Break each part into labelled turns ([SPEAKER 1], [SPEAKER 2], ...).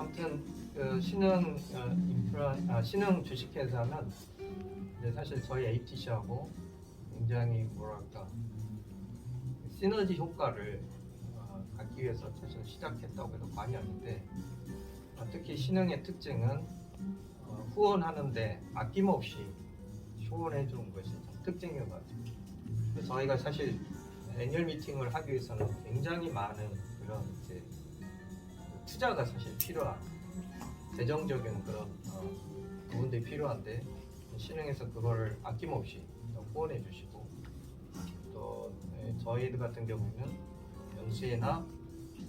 [SPEAKER 1] 아무튼 그 신흥 어, 인프라 아, 신흥 주식회사는 이제 사실 저희 ATC하고 굉장히 뭐랄까 시너지 효과를 어, 갖기 위해서 사실 시작했다고 해도 과언이 아닌데 어, 특히 신흥의 특징은 어, 후원하는데 아낌없이 후원해 주는 것이 좀 특징인 것 같아요. 저희가 사실 애니얼 미팅을 하기 위해서는 굉장히 많은 그런 이제 투자가 사실 필요한 재정적인 그런 어, 부분들이 필요한데 신흥에서 그거를 아낌없이 또 후원해 주시고 또 예, 저희들 같은 경우에는 연수회나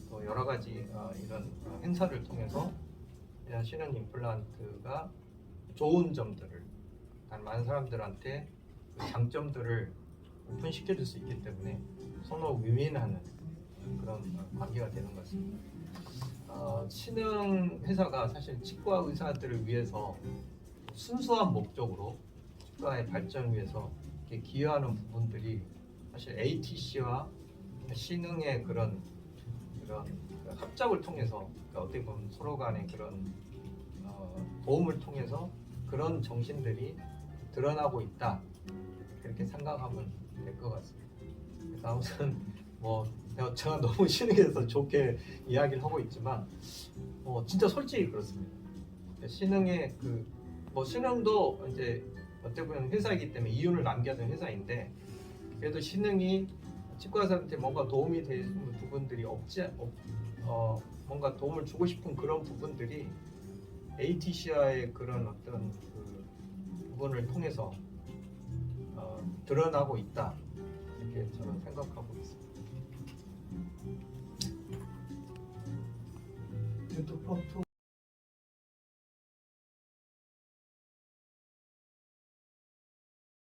[SPEAKER 1] 또 여러 가지 어, 이런 어, 행사를 통해서 신흥 임플란트가 좋은 점들을 단 많은 사람들한테 그 장점들을 오픈시켜 줄 수 있기 때문에 서로 위민하는 그런 어, 관계가 되는 것 같습니다. 어, 신흥 회사가 사실 치과 의사들을 위해서 순수한 목적으로 치과의 발전을 위해서 이렇게 기여하는 부분들이 사실 ATC와 신흥의 그런 그런 합작을 통해서 그러니까 어떻게 보면 서로 간의 그런 어, 도움을 통해서 그런 정신들이 드러나고 있다 그렇게 생각하면 될 것 같습니다. 그래서 아무튼 뭐 제가 너무 신흥에서 좋게 이야기를 하고 있지만 어, 진짜 솔직히 그렇습니다. 신흥의 그 뭐 신흥도 이제 어떻게 보면 회사이기 때문에 이윤을 남겨야 되는 회사인데 그래도 신흥이 치과의사한테 뭔가 도움이 되는 부분들이 없지 없, 어, 뭔가 도움을 주고 싶은 그런 부분들이 ATC와의 그런 어떤 그 부분을 통해서 어, 드러나고 있다 이렇게 저는 생각하고 있습니다.
[SPEAKER 2] 펌프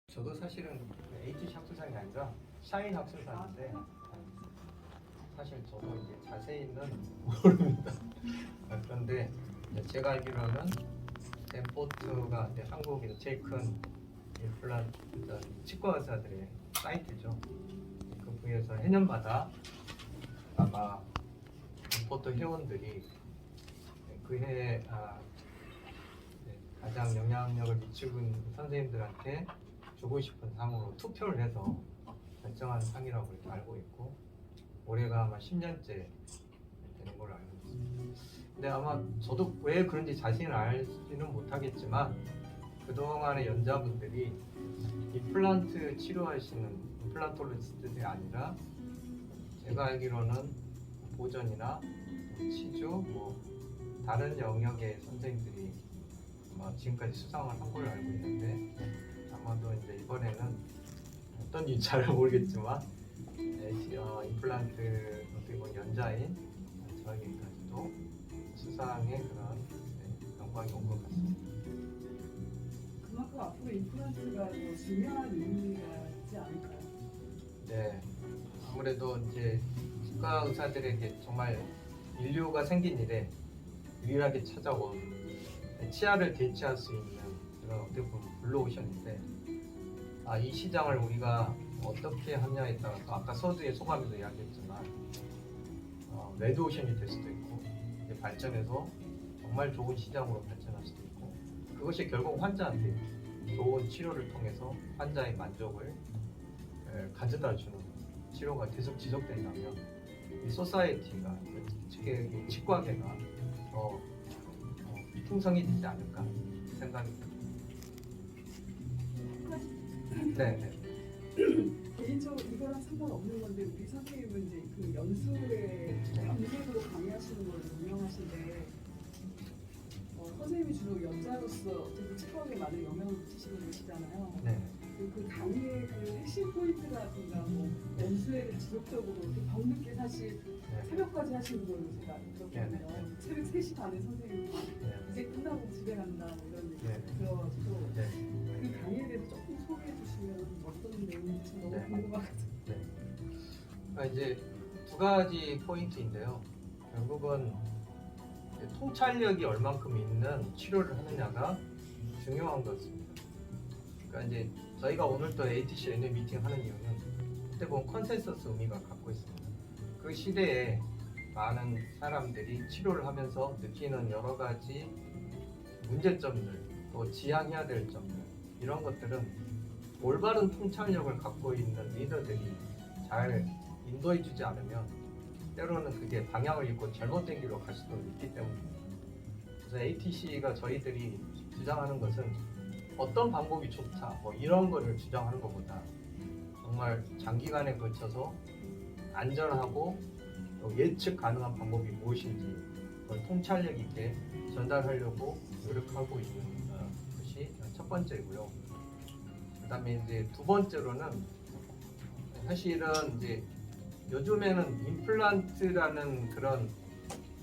[SPEAKER 1] 저도 사실은 ATC 학술상이 아니라 샤인 학술상인데 사실 저도 이제 자세히는 모릅니다. 아, 그런데 제가 알기로는 덴포트가 이제 한국에서 제일 큰 임플란트 치과 의사들의 사이트죠. 그 부에서 해년마다 아마 덴포트 회원들이 그해 아, 네, 가장 영향력을 미치고 있는 선생님들한테 주고 싶은 상으로 투표를 해서 결정한 상이라고 이렇게 알고 있고 올해가 아마 10년째 되는 걸로 알고 있습니다. 근데 아마 저도 왜 그런지 자신을 알지는 못하겠지만 그동안의 연자분들이 임플란트 치료하시는 임플란톨로지스트들이 아니라 제가 알기로는 보전이나 치주 뭐 다른 영역의 선생님들이 아마 지금까지 수상을 한 걸로 알고 있는데 아마도 이제 이번에는 어떤 일잘 모르겠지만 네, 시- 어, 임플란트 어떻게 보면 연자인 저에게까지도 수상의 그런 네, 영광이 온 것 같습니다.
[SPEAKER 2] 그만큼 앞으로 임플란트가 더 중요한 의미가 있지 않을까요?
[SPEAKER 1] 네, 아무래도 이제 치과 의사들에게 정말 인류가 생긴 일에 유일하게 찾아온 치아를 대체할 수 있는 그런 어떻게 보면 블루오션인데 아, 이 시장을 우리가 어떻게 하냐에 따라서 아까 서두의 소감에도 이야기했지만 어, 레드오션이 될 수도 있고 발전해서 정말 좋은 시장으로 발전할 수도 있고 그것이 결국 환자한테 좋은 치료를 통해서 환자의 만족을 에, 가져다 주는 치료가 계속 지속된다면 이 소사이티가 특히 이 치과계가 더 어, 풍성이 되지 않을까 생각이 듭니다. 네, 네.
[SPEAKER 2] 개인적으로 이거랑 상관없는 건데 우리 선생님은 이제 그 연수에 연수로 강의하시는 걸로 유명하신데 어, 선생님이 주로 연자로서 어쨌든 치과에 많은 영향을 미치시는 분이시잖아요.
[SPEAKER 1] 네.
[SPEAKER 2] 그, 그 핵심 포인트라든가 뭐 연수회를 지속적으로 밤늦게 사실
[SPEAKER 1] 네.
[SPEAKER 2] 새벽까지 하시는 걸로 제가 들었거든요.
[SPEAKER 1] 네, 네.
[SPEAKER 2] 새벽 3시 반에 선생님이
[SPEAKER 1] 네.
[SPEAKER 2] 이제 끝나고 집에 간다 뭐 이런 얘기
[SPEAKER 1] 네.
[SPEAKER 2] 들어가지고
[SPEAKER 1] 네.
[SPEAKER 2] 그 강의에 대해서 조금 소개해 주시면 어떤 내용인지 너무
[SPEAKER 1] 네.
[SPEAKER 2] 궁금하거든요.
[SPEAKER 1] 네. 아, 이제 두 가지 포인트인데요. 결국은 통찰력이 얼만큼 있는 치료를 하느냐가 중요한 것입니다. 그러니까 이제 저희가 오늘 또 ATC NL 미팅 하는 이유는 그때 보면 컨센서스 의미가 갖고 있습니다. 그 시대에 많은 사람들이 치료를 하면서 느끼는 여러 가지 문제점들 또 지향해야 될 점들 이런 것들은 올바른 통찰력을 갖고 있는 리더들이 잘 인도해 주지 않으면 때로는 그게 방향을 잃고 잘못된 길로 갈 수도 있기 때문입니다. 그래서 ATC가 저희들이 주장하는 것은 어떤 방법이 좋다 뭐 이런 거를 주장하는 것보다 정말 장기간에 걸쳐서 안전하고 또 예측 가능한 방법이 무엇인지 그걸 통찰력 있게 전달하려고 노력하고 있는 어, 것이 첫 번째고요. 그다음에 이제 두 번째로는 사실은 이제 요즘에는 임플란트라는 그런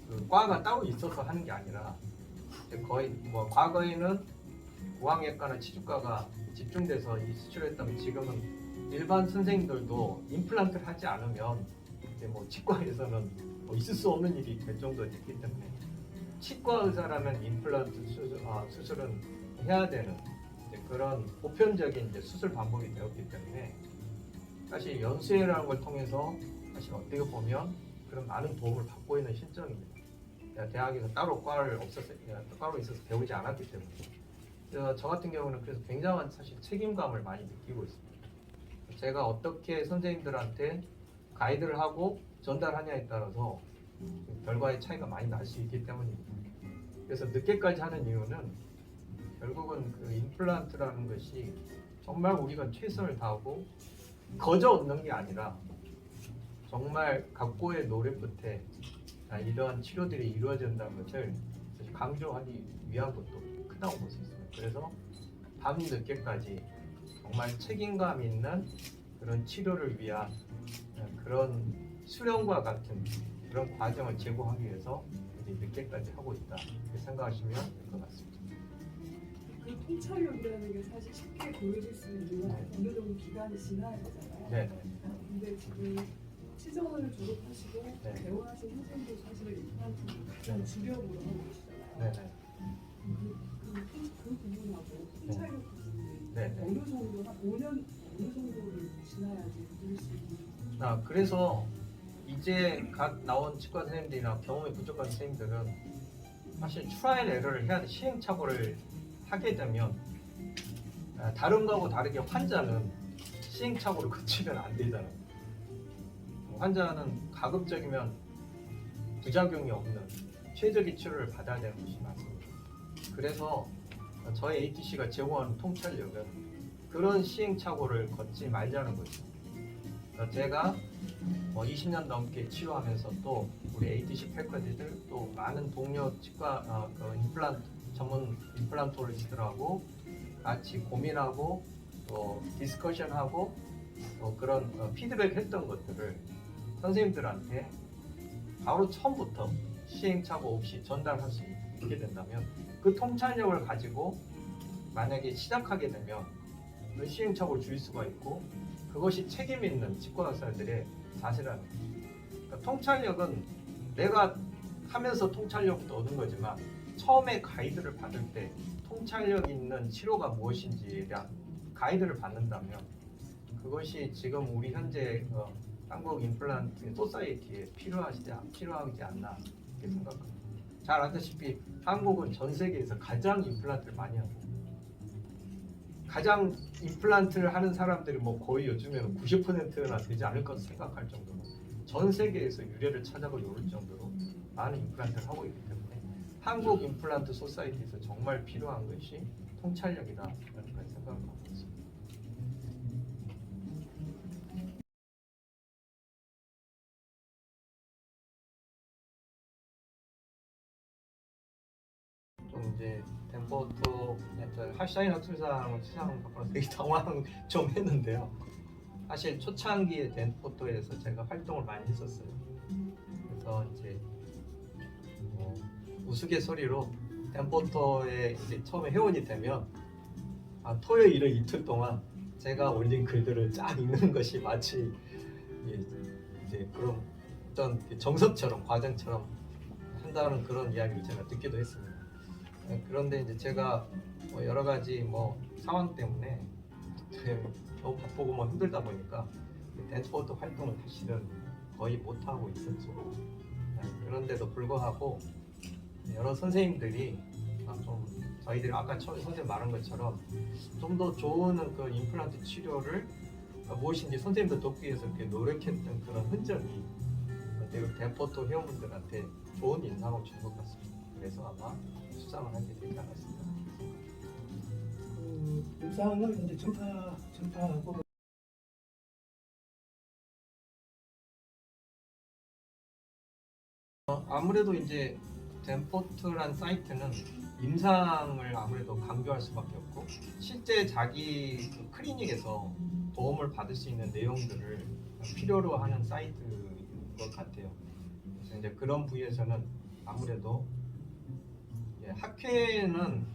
[SPEAKER 1] 그 과가 따로 있어서 하는 게 아니라 거의 뭐 과거에는 고황외과나 치주과가 집중돼서 이 수술을 했다면 지금은 일반 선생님들도 임플란트를 하지 않으면 이제 뭐 치과에서는 뭐 있을 수 없는 일이 될 정도 됐기 때문에 치과 의사라면 임플란트 수술, 아, 수술은 해야 되는 그런 보편적인 이제 수술 방법이 되었기 때문에 사실 연수회라는 걸 통해서 사실 어떻게 보면 그런 많은 도움을 받고 있는 실정입니다. 대학에서 따로 과를 없어서 따로 있어서 배우지 않았기 때문에 저 같은 경우는 그래서 굉장한 사실 책임감을 많이 느끼고 있습니다. 제가 어떻게 선생님들한테 가이드를 하고 전달하냐에 따라서 결과의 차이가 많이 날 수 있기 때문입니다. 그래서 늦게까지 하는 이유는 결국은 그 임플란트라는 것이 정말 우리가 최선을 다하고 거저 얻는 게 아니라 정말 각고의 노력 끝에 아, 이러한 치료들이 이루어진다는 것을 강조하기 위한 것도 크다고 볼 수 있습니다. 그래서 밤 늦게까지 정말 책임감 있는 그런 치료를 위한 그런 수련과 같은 그런 과정을 제공하기 위해서 이제 늦게까지 하고 있다 이렇게 생각하시면 될 것 같습니다.
[SPEAKER 2] 그 통찰력이라는 게 사실 쉽게 보여질 수 있는
[SPEAKER 1] 네.
[SPEAKER 2] 어느 정도 기간이 지나야 되잖아요.
[SPEAKER 1] 네.
[SPEAKER 2] 근데 지금 시정을 졸업하시고
[SPEAKER 1] 네.
[SPEAKER 2] 개원하신 선생님도 사실은 임플란트
[SPEAKER 1] 네.
[SPEAKER 2] 주력으로 하고 계시잖아요.
[SPEAKER 1] 네네.
[SPEAKER 2] 그, 그, 그, 그 부분하고 통찰력 부분이
[SPEAKER 1] 네. 네.
[SPEAKER 2] 어느 정도 한 5년 어느 정도를 지나야지 누릴 수 있는
[SPEAKER 1] 아, 그래서 이제 갓 나온 치과 선생님들이나 경험이 부족한 선생님들은 사실 트라이얼 에러를 해야 돼. 시행착오를 하게 되면 아, 다른 거하고 다르게 환자는 시행착오를 거치면 안 되잖아요. 환자는 가급적이면 부작용이 없는 최적의 치료를 받아야 되는 것이 맞습니다. 그래서 저희 ATC가 제공하는 통찰력은 그런 시행착오를 걷지 말자는 거죠. 제가 뭐 20년 넘게 치료하면서 또 우리 ATC 패커지들 또 많은 동료 치과 어, 그 임플란트 전문 임플란토리스트들하고 같이 고민하고 또 디스커션하고 또 그런 어, 피드백 했던 것들을 선생님들한테 바로 처음부터 시행착오 없이 전달할 수 있게 된다면 그 통찰력을 가지고 만약에 시작하게 되면 그 시행착오를 줄일 수가 있고 그것이 책임 있는 의사들의 자세라는 거죠. 그러니까 통찰력은 내가 하면서 통찰력도 얻은 거지만 처음에 가이드를 받을 때 통찰력 있는 치료가 무엇인지에 대한 가이드를 받는다면 그것이 지금 우리 현재 어, 한국 임플란트 소사이티에 필요하지, 않- 필요하지 않나 이렇게 생각합니다. 잘 아시다시피 한국은 전 세계에서 가장 임플란트를 많이 하고 가장 임플란트를 하는 사람들이 뭐 거의 요즘에는 90%나 되지 않을 것으로 생각할 정도로 전 세계에서 유례를 찾아볼 요럴 정도로 많은 임플란트를 하고 있기 때문에 한국 임플란트 소사이티에서 정말 필요한 것이 통찰력이다 생각을 갖고 있습니다. 이제 덴버도 하샤이너 투상 투상 바꿔서 되게 당황 좀 했는데요. 사실 초창기에 덴포토에서 제가 활동을 많이 했었어요. 그래서 이제 뭐 우스갯소리로 덴포토에 이제 처음에 회원이 되면 아, 토요일을 이틀 동안 제가 올린 글들을 쫙 읽는 것이 마치 이- 이제 그런 어떤 정석처럼 과정처럼 한다는 그런 이야기를 제가 듣기도 했습니다. 네, 그런데 이제 제가 뭐 여러 가지 뭐 상황 때문에 너무 바쁘고 뭐 힘들다 보니까 댄스포트 활동을 사실은 거의 못 하고 있었죠. 그런데도 불구하고 여러 선생님들이 아, 좀 저희들이 아까 처- 선생님 말한 것처럼 좀 더 좋은 그 임플란트 치료를 무엇인지 선생님들 돕기 위해서 이렇게 노력했던 그런 흔적이 대포토 회원분들한테 좋은 인상을 준 것 같습니다. 그래서 아마 수상을 하게 되지 않았을까.
[SPEAKER 3] 그 영상을 이제 전파 전파하고
[SPEAKER 1] 어, 아무래도 이제 덴포트란 사이트는 임상을 아무래도 강조할 수밖에 없고 실제 자기 그 클리닉에서 도움을 받을 수 있는 내용들을 필요로 하는 사이트인 것 같아요. 그래서 이제 그런 부위에서는 아무래도 예, 학회는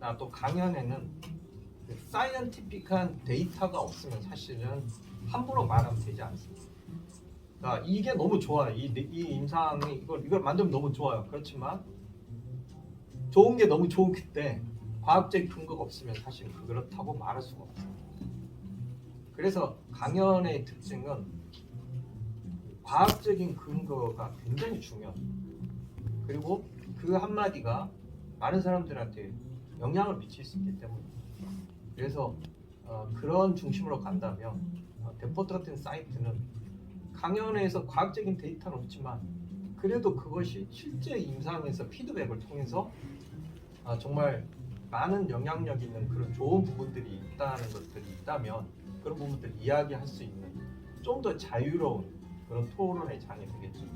[SPEAKER 1] 나 또 강연에는 그 사이언티픽한 데이터가 없으면 사실은 함부로 말하면 되지 않습니다. 아, 이게 너무 좋아요. 이, 이 임상이 이걸 이걸 만들면 너무 좋아요. 그렇지만 좋은 게 너무 좋은 그때 과학적 근거가 없으면 사실 그렇다고 말할 수가 없어요. 그래서 강연의 특징은 과학적인 근거가 굉장히 중요해요. 그리고 그 한마디가 많은 사람들한테 영향을 미칠 수 있기 때문에 그래서 어, 그런 중심으로 간다면 어, 데포트 같은 사이트는 강연에서 과학적인 데이터는 없지만 그래도 그것이 실제 임상에서 피드백을 통해서 아, 정말 많은 영향력 있는 그런 좋은 부분들이 있다는 것들이 있다면 그런 부분들 이야기할 수 있는 좀 더 자유로운 그런 토론의 장이 되겠죠.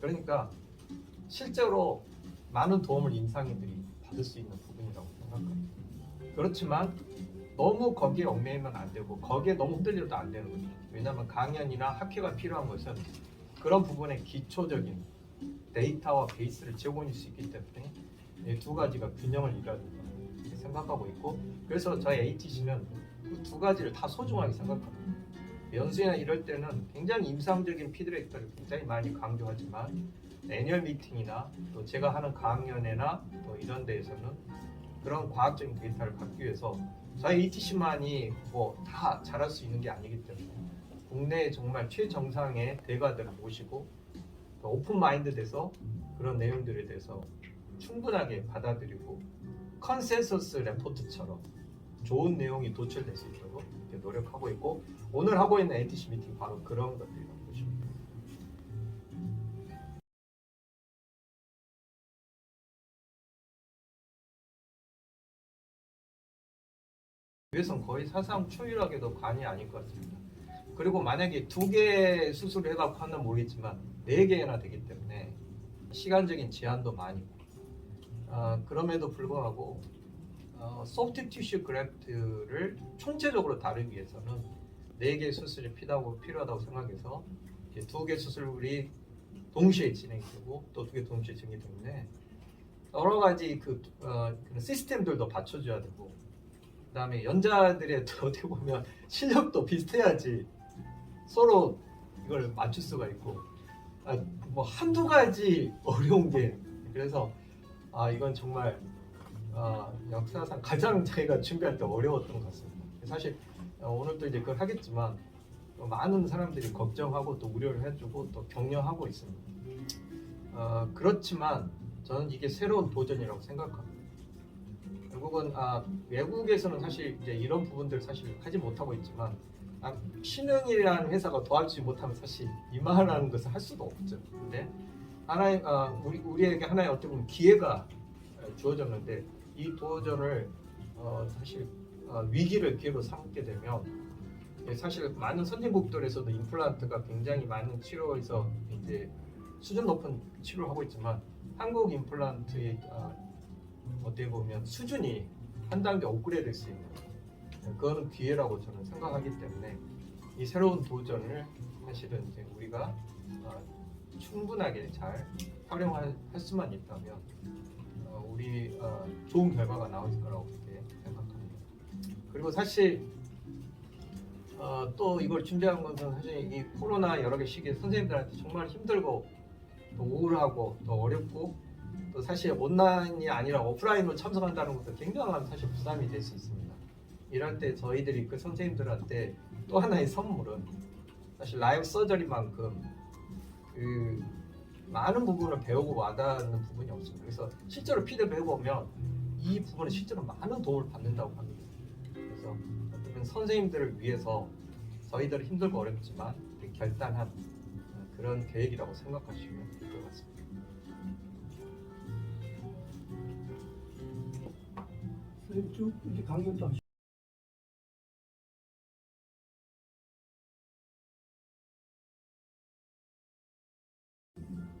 [SPEAKER 1] 그러니까 실제로 많은 도움을 임상인들이 받을 수 있는 부분이라고 생각합니다. 그렇지만 너무 거기에 얽매이면 안 되고 거기에 너무 흔들려도 안 되는 거죠. 왜냐하면 강연이나 학회가 필요한 것은 그런 부분의 기초적인 데이터와 베이스를 제공할 수 있기 때문에 이 두 가지가 균형을 이뤄야 된다 생각하고 있고 그래서 저희 ATC는 그 두 가지를 다 소중하게 생각합니다. 연수나 이럴 때는 굉장히 임상적인 피드백들을 굉장히 많이 강조하지만 애니얼 미팅이나 또 제가 하는 강연회나 또 이런 데에서는 그런 과학적인 데이터를 갖기 위해서 저희 ATC만이 뭐 다 잘할 수 있는 게 아니기 때문에 국내 정말 최정상의 대가들을 모시고 또 오픈 마인드 돼서 그런 내용들에 대해서 충분하게 받아들이고 컨센서스 레포트처럼 좋은 내용이 도출될 수 있도록 노력하고 있고 오늘 하고 있는 ATC 미팅 바로 그런 것들이라고 위해선 거의 사상 초유락에도 관이 아닐 것 같습니다. 그리고 만약에 두 개 수술을 해갖고 하는 모르겠지만 네 개나 되기 때문에 시간적인 제한도 많이 있고 아, 그럼에도 불구하고 어, 소프트 티슈 그래프트를 총체적으로 다루기 위해서는 네 개 수술이 필요하고 필요하다고 생각해서 두 개 수술이 동시에 진행되고 또 두 개 동시에 진행이 때문에 여러 가지 그 어, 시스템들도 받쳐줘야 되고 그다음에 연자들의 또 어떻게 보면 실력도 비슷해야지 서로 이걸 맞출 수가 있고 아, 뭐 한두 가지 어려운 게 그래서 아 이건 정말 아, 역사상 가장 저희가 준비할 때 어려웠던 것 같습니다. 사실 어, 오늘도 이제 그걸 하겠지만 또 많은 사람들이 걱정하고 또 우려를 해주고 또 격려하고 있습니다. 어, 그렇지만 저는 이게 새로운 도전이라고 생각합니다. 결국은 아, 외국에서는 사실 이제 이런 부분들 사실 하지 못하고 있지만 아, 신흥이라는 회사가 도와주지 못하면 사실 이만한 것을 할 수도 없죠. 근데 하나의 아, 우리 우리에게 하나의 어떻게 보면 기회가 어, 주어졌는데 이 도전을 어, 사실 어, 위기를 기회로 삼게 되면 예, 사실 많은 선진국들에서도 임플란트가 굉장히 많은 치료에서 이제 수준 높은 치료를 하고 있지만 한국 임플란트의 아, 어떻게 보면 수준이 한 단계 업그레이드 될 수 있는 그거는 기회라고 저는 생각하기 때문에 이 새로운 도전을 사실은 이제 우리가 어, 충분하게 잘 활용할 할 수만 있다면 어, 우리 어, 좋은 결과가 나올 거라고 그렇게 생각합니다. 그리고 사실 어, 또 이걸 준비한 것은 사실 이 코로나 여러 개 시기에 선생님들한테 정말 힘들고 또 우울하고 또 어렵고 또 사실 온라인이 아니라 오프라인으로 참석한다는 것도 굉장한 사실 부담이 될 수 있습니다. 이럴 때 저희들이 그 선생님들한테 또 하나의 선물은 사실 라이브 서저리만큼 그 많은 부분을 배우고 와닿는 부분이 없습니다. 그래서 실제로 피드백 해보면 이 부분에 실제로 많은 도움을 받는다고 합니다. 그래서 어떻게 선생님들을 위해서 저희들은 힘들고 어렵지만 결단한 어, 그런 계획이라고 생각하시면 될 것 같습니다.
[SPEAKER 3] 쭉 이렇게 강연도 하시고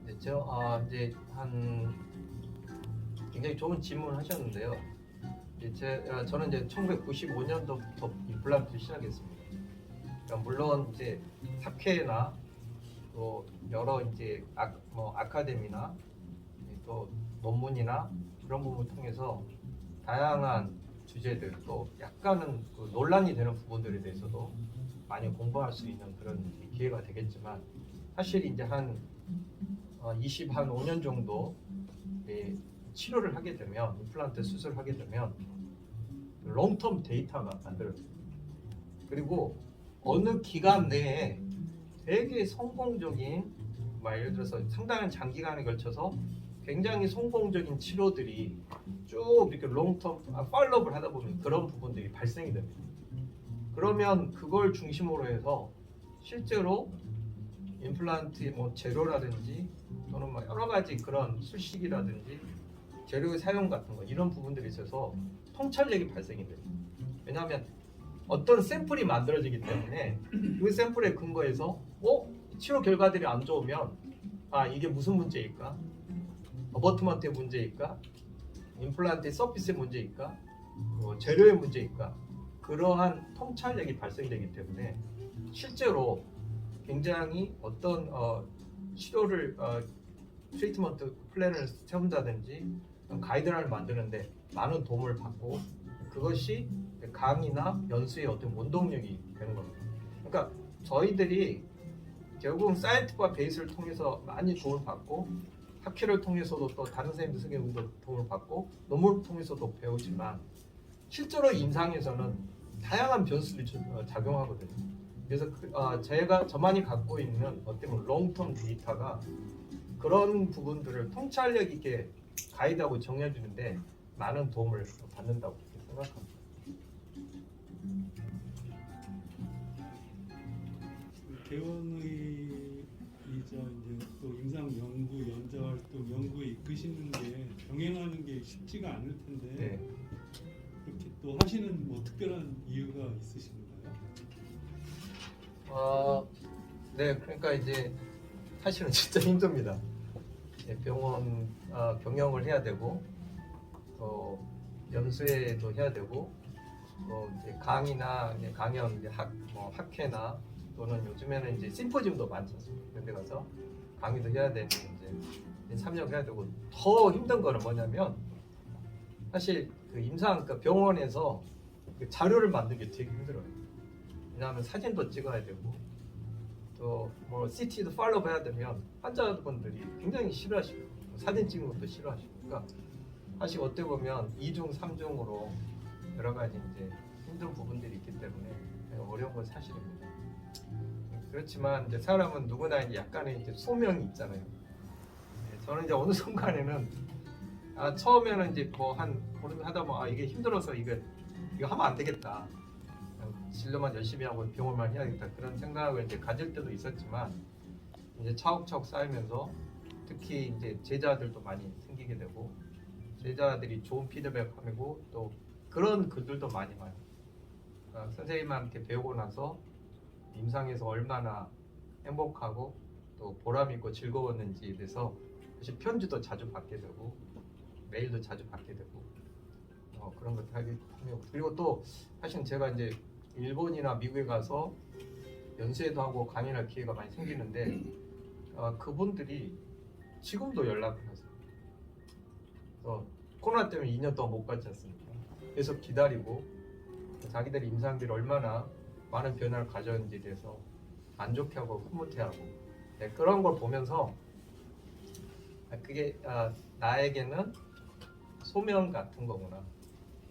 [SPEAKER 1] 네, 저 아, 이제 한 굉장히 좋은 질문을 하셨는데요. 이제 제, 아, 저는 이제 1995년도부터 임플란트를 시작했습니다. 그러니까 물론 이제 학회나 또 여러 이제 아, 뭐 아카데미나 또 논문이나 그런 부분을 통해서 다양한 주제들 또 약간은 그 논란이 되는 부분들에 대해서도 많이 공부할 수 있는 그런 기회가 되겠지만 사실 이제 한 어, 20, 한 5년 정도 예, 치료를 하게 되면 임플란트 수술을 하게 되면 롱텀 데이터가 만들어져요. 그리고 어느 기간 내에 되게 성공적인 막 예를 들어서 상당한 장기간에 걸쳐서 굉장히 성공적인 치료들이 쭉 이렇게 롱텀 아, 팔로업을 하다 보면 그런 부분들이 발생이 됩니다. 그러면 그걸 중심으로 해서 실제로 임플란트 뭐 재료라든지 또는 뭐 여러 가지 그런 수식이라든지 재료의 사용 같은 거 이런 부분들이 있어서 통찰력이 발생이 돼요. 왜냐하면 어떤 샘플이 만들어지기 때문에 그 샘플에 근거해서 어 치료 결과들이 안 좋으면 아 이게 무슨 문제일까? 어버트먼트의 문제일까? 임플란트의 서피스의 문제일까? 뭐 재료의 문제일까? 그러한 통찰력이 발생되기 때문에 실제로 굉장히 어떤 어, 치료를 어, 트리트먼트 플랜을 세운다든지 가이드라인을 만드는데 많은 도움을 받고 그것이 강의나 연수의 어떤 원동력이 되는 겁니다. 그러니까 저희들이 결국은 사이언티fic 베이스를 통해서 많이 도움을 받고 학회를 통해서도 또 다른 선생님들 선생님도 도움을 받고 논문을 통해서도 배우지만 실제로 임상에서는 다양한 변수들이 주- 어, 작용하거든요. 그래서 그, 어, 제가 저만이 갖고 있는 어떻게 롱텀 데이터가 그런 부분들을 통찰력 있게 가이드하고 정리해주는데 많은 도움을 받는다고 생각합니다.
[SPEAKER 4] 개원의 이자 이제 또 임상 연구, 연자 활동, 연구에 이끄시는 게 병행하는 게 쉽지가 않을 텐데
[SPEAKER 1] 네.
[SPEAKER 4] 그렇게 또 하시는 뭐 특별한 이유가 있으신가요?
[SPEAKER 1] 어, 네, 그러니까 이제 사실은 진짜 힘듭니다. 예, 병원 어, 경영을 해야 되고 또 연수회도 해야 되고 또 이제 강의나 이제 강연, 이제 학, 뭐 학회나 또는 요즘에는 이제 심포지움도 많지 않습니까? 그런 데 가서 강의도 해야 되는 이제 참여해야 되고 더 힘든 거는 뭐냐면 사실 그 임상 그 병원에서 그 자료를 만들기 되게 힘들어요. 왜냐하면 사진도 찍어야 되고 또 뭐 CT도 팔로우 해야 되면 환자분들이 굉장히 싫어하시고 사진 찍는 것도 싫어하시고 그러니까 사실 어떻게 보면 이중 삼중으로 여러 가지 이제 힘든 부분들이 있기 때문에 어려운 건 사실입니다. 그렇지만 이제 사람은 누구나 이제 약간의 이제 소명이 있잖아요. 네, 저는 이제 어느 순간에는 아 처음에는 이제 뭐한 보름 하다 보면 아 이게 힘들어서 이거 이거 하면 안 되겠다. 진료만 열심히 하고 병원만 해야겠다 그런 생각을 이제 가질 때도 있었지만 이제 차곡차곡 쌓이면서 특히 이제 제자들도 많이 생기게 되고 제자들이 좋은 피드백하고 또 그런 글들도 많이 봐요. 어, 선생님한테 배우고 나서 임상에서 얼마나 행복하고 또 보람 있고 즐거웠는지에 대해서 사실 편지도 자주 받게 되고 메일도 자주 받게 되고 어, 그런 것들 하기 하며 그리고 또 사실 제가 이제 일본이나 미국에 가서 연수회도 하고 강연할 를 기회가 많이 생기는데 어, 그분들이 지금도 연락을 하세요. 그래서 코로나 때문에 2년 동안 못 갔지 않습니까? 계속 기다리고 자기들이 임상들이 얼마나 많은 변화를 가져왔는지에 대해서 안 좋게 하고 흐뭇해 하고 네, 그런 걸 보면서 아, 그게 아, 나에게는 소명 같은 거구나.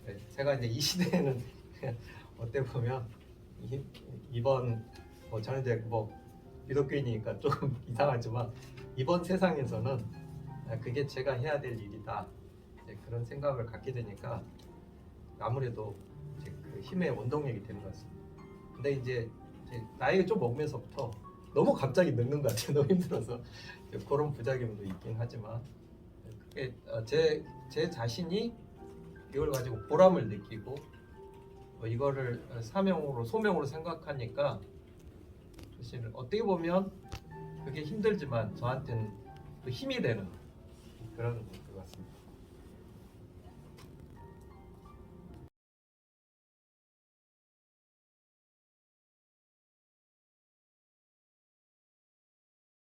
[SPEAKER 1] 네, 제가 이제 이 시대에는 어때 보면 이, 이번 뭐 저는 이제 뭐 기독교인이니까 조금 이상하지만 이번 세상에서는 아, 그게 제가 해야 될 일이다 그런 생각을 갖게 되니까 아무래도 그 힘의 원동력이 되는 것 같습니다. 근데 이제, 나이가 좀 먹으면서부터 너무 갑자기 늙는 것 같아요. 너무 힘들어서 그런 부작용도 있긴 하지만 그게 어, 제, 제 자신이 이걸 가지고 보람을 느끼고 뭐 이거를 어, 사명으로 소명으로 생각하니까 사실 어떻게 보면 그게 힘들지만 저한테는 또 힘이 되는 그런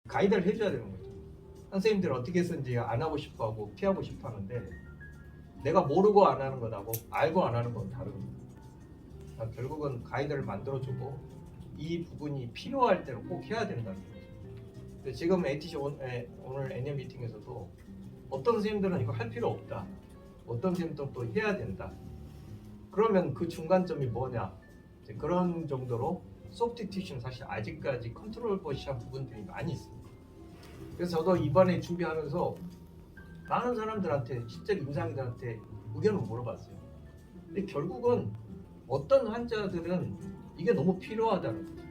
[SPEAKER 1] 가이드를 해줘야 되는 거죠. 선생님들 어떻게 해서인지 안 하고 싶어 하고 피하고 싶어 하는데 내가 모르고 안 하는 것하고 알고 안 하는 건 다른 거예요. 그러니까 결국은 가이드를 만들어주고 이 부분이 필요할 때는 꼭 해야 된다는 거죠. 지금 ATC 오늘 애니어 미팅에서도 어떤 선생님들은 이거 할 필요 없다. 어떤 선생님들은 또 해야 된다. 그러면 그 중간점이 뭐냐? 그런 정도로 소프트 티슈는 사실 아직까지 컨트롤 버시한 부분들이 많이 있습니다. 그래서 저도 이번에 준비하면서 많은 사람들한테 실제 임상인들한테 의견을 물어봤어요. 근데 결국은 어떤 환자들은 이게 너무 필요하다는 거죠.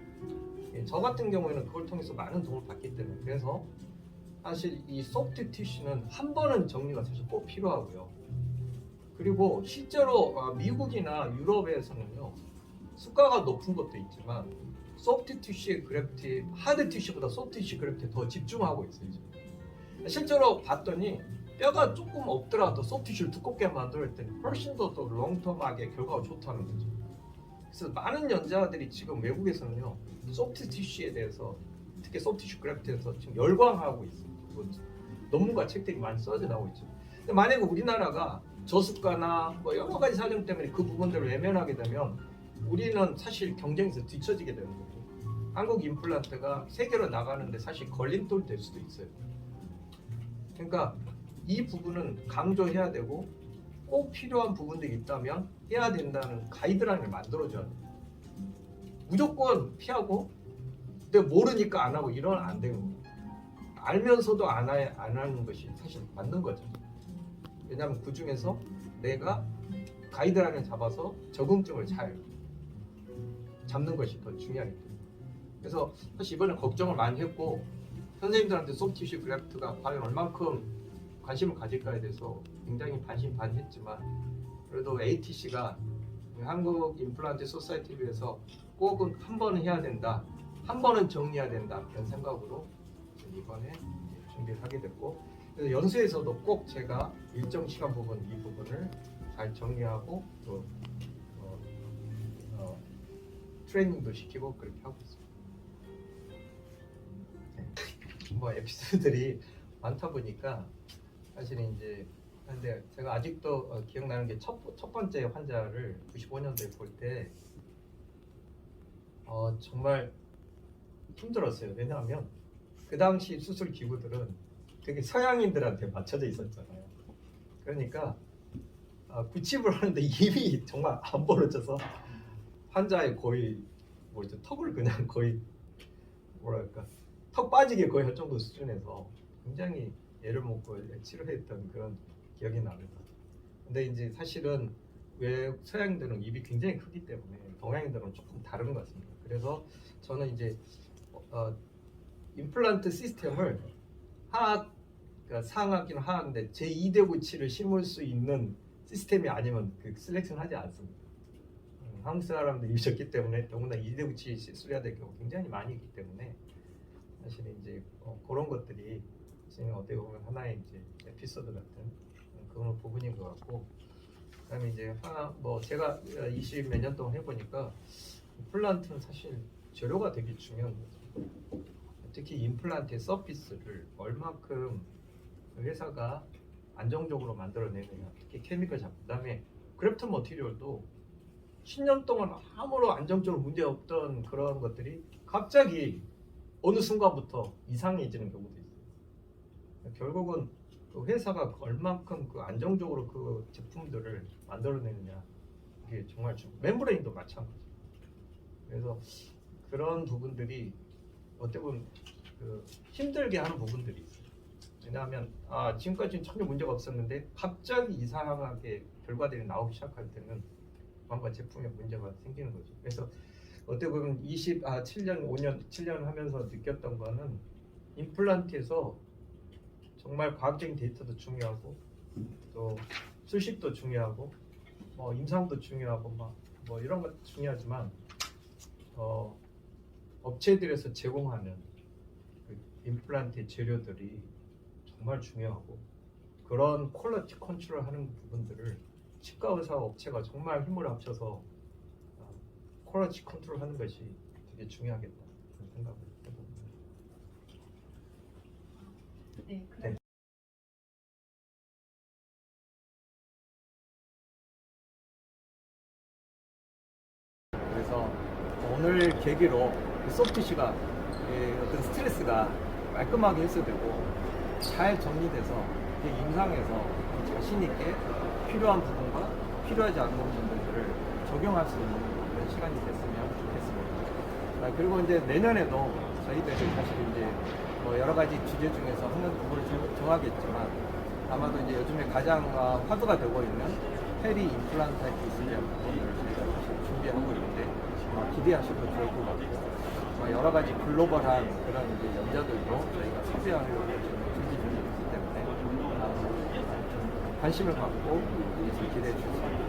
[SPEAKER 1] 예, 저 같은 경우에는 그걸 통해서 많은 도움을 받기 때문에 그래서 사실 이 소프트 티슈는 한 번은 정리가 사실 꼭 필요하고요. 그리고 실제로 아, 미국이나 유럽에서는요 수가가 높은 것도 있지만 소프트 티슈의 그래프티 하드 티슈보다 소프트 티슈 그래프티에 더 집중하고 있어요 지금. 실제로 봤더니 뼈가 조금 없더라도 소프트 티슈를 두껍게 만들 때 훨씬 더 더 롱텀하게 결과가 좋다는 거죠. 그래서 많은 연자들이 지금 외국에서는요 소프트 티슈에 대해서 특히 소프트 티슈 그래프티에서 지금 열광하고 있어요. 그리고 논문과 책들이 많이 써져 나오고 있죠. 만약에 우리나라가 저수가나 뭐 여러 가지 사정 때문에 그 부분들을 외면하게 되면 우리는 사실 경쟁에서 뒤처지게 되는 거고 한국 임플란트가 세계로 나가는데 사실 걸림돌 될 수도 있어요. 그러니까 이 부분은 강조해야 되고 꼭 필요한 부분들이 있다면 해야 된다는 가이드라인을 만들어줘야 돼요. 무조건 피하고 근데 모르니까 안 하고 이러면 안 되는 거예요. 알면서도 안, 하, 안 하는 것이 사실 맞는 거죠. 왜냐하면 그 중에서 내가 가이드라인을 잡아서 적응점을 잘 잡는 것이 더 중요하기 때문에. 그래서 사실 이번에 걱정을 많이 했고 선생님들한테 소프티슈 그래프트가 과연 얼만큼 관심을 가질까에 대해서 굉장히 반신반의했지만 그래도 ATC가 한국 임플란트 소사이티에서 꼭은 한 번은 해야 된다 한 번은 정리해야 된다 이런 생각으로 이번에 준비를 하게 됐고 그래서 연수에서도 꼭 제가 일정 시간 부분 이 부분을 잘 정리하고 또 트레이닝도 시키고 그렇게 하고 있습니다. 네. 뭐 에피소드들이 많다 보니까 사실은 이제 근데 제가 아직도 어, 기억나는 게 첫 첫 번째 환자를 95년도에 볼 때 어, 정말 힘들었어요. 왜냐하면 그 당시 수술 기구들은 되게 서양인들한테 맞춰져 있었잖아요. 그러니까 아, 구칩을 하는데 입이 정말 안 벌어져서 환자의 거의 뭐죠 턱을 그냥 거의 뭐랄까 턱 빠지게 거의 할 정도 수준에서 굉장히 애를 먹고 치료했던 그런 기억이 납니다. 근데 이제 사실은 왜 서양인들은 입이 굉장히 크기 때문에 동양인들은 조금 다른 것 같습니다. 그래서 저는 이제 어, 임플란트 시스템을 하악 그러니까 상하기는 하는데 제 2대 구치를 심을 수 있는 시스템이 아니면 그 셀렉션 하지 않습니다. 음, 한국 사람들이 입으셨기 때문에 더구나 2대 구치 시술해야 될 경우 굉장히 많이 있기 때문에 사실 이제 어, 그런 것들이 지금 어떻게 보면 하나의 이제 에피소드 같은 그런 부분인 것 같고 그다음에 이제 하나 뭐 제가 20 몇 년 동안 해보니까 임플란트는 사실 재료가 되게 중요한 거죠. 특히 임플란트의 서피스를 얼마큼 회사가 안정적으로 만들어내느냐 특히 케미컬 작품 그다음에 그래프트 머티리얼도 10년 동안 아무런 안정적으로 문제 없던 그런 것들이 갑자기 어느 순간부터 이상해지는 경우도 있어요. 결국은 그 회사가 얼만큼 그 안정적으로 그 제품들을 만들어내느냐 이게 정말 중 멤브레인도 마찬가지. 그래서 그런 부분들이 어떻게 보면 그 힘들게 하는 부분들이 있어요. 왜냐하면 아 지금까지는 전혀 문제가 없었는데 갑자기 이상하게 결과들이 나오기 시작할 때는 뭔가 제품에 문제가 생기는 거죠. 그래서 어떻게 보면 20, 아 7년, 5년, 7년 하면서 느꼈던 거는 임플란트에서 정말 과학적인 데이터도 중요하고 또 수식도 중요하고 뭐 임상도 중요하고 막 뭐 이런 것 중요하지만 어, 업체들에서 제공하는 그 임플란트 재료들이 정말 중요하고 그런 퀄리티 컨트롤 하는 부분들을 치과 의사 업체가 정말 힘을 합쳐서 어, 퀄리티 컨트롤하는 것이 되게 중요하겠다 그런 생각을 해봅니다.
[SPEAKER 2] 네, 그래.
[SPEAKER 1] 네. 그래서 오늘 계기로 이 소프트시가 이 어떤 스트레스가 깔끔하게 해소되고 잘 정리돼서 이 임상에서 자신 있게 필요한 부분과 필요하지 않은 부분들을 적용할 수 있는 그런 시간이 됐으면 좋겠습니다. 아, 그리고 이제 내년에도 저희들이 사실 이제 뭐 여러 가지 주제 중에서 하는 부분을 정- 정하겠지만 아마도 이제 요즘에 가장 아, 화두가 되고 있는 페리 기술의 부분을 저희가 사실 준비하고 있는데 어, 기대하셔도 좋을 것 같고 어, 여러 가지 글로벌한 그런 이제 연자들도 저희가 섭외하려고 지금 준비 중에 있기 때문에 아, 좀 관심을 갖고 이